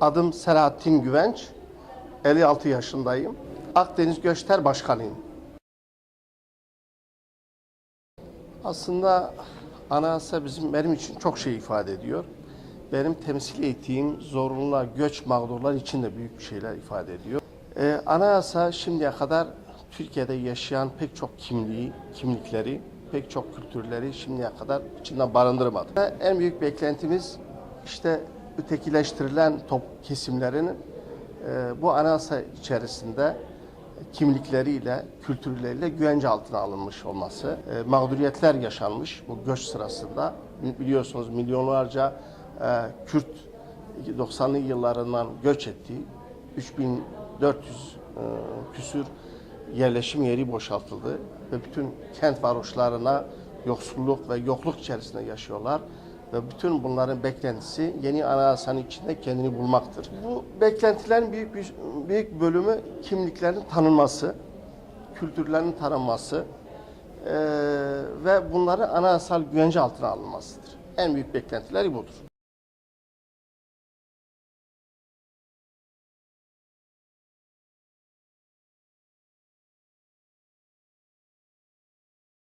Adım Selahattin Güvenç. 56 yaşındayım. Akdeniz Göçler Başkanıyım. Aslında anayasa bizim benim için çok şey ifade ediyor. Benim temsil ettiğim zorunlular, göç mağdurlar için de büyük bir şeyler ifade ediyor. Ee, anayasa şimdiye kadar Türkiye'de yaşayan pek çok kimliği, kimlikleri, pek çok kültürleri şimdiye kadar içinden barındırmadı. En büyük beklentimiz işte ötekileştirilen top kesimlerin e, bu anayasa içerisinde kimlikleriyle, kültürleriyle güvence altına alınmış olması, e, mağduriyetler yaşanmış bu göç sırasında. Biliyorsunuz milyonlarca e, Kürt 90'lı yıllarından göç etti. 3400 e, küsür yerleşim yeri boşaltıldı ve bütün kent varoşlarına yoksulluk ve yokluk içerisinde yaşıyorlar. Ve bütün bunların beklentisi yeni anayasanın içinde kendini bulmaktır. Bu beklentilerin büyük bir büyük bölümü kimliklerin tanınması, kültürlerin tanınması eee, ve bunların anayasal güvence altına alınmasıdır. En büyük beklentileri budur.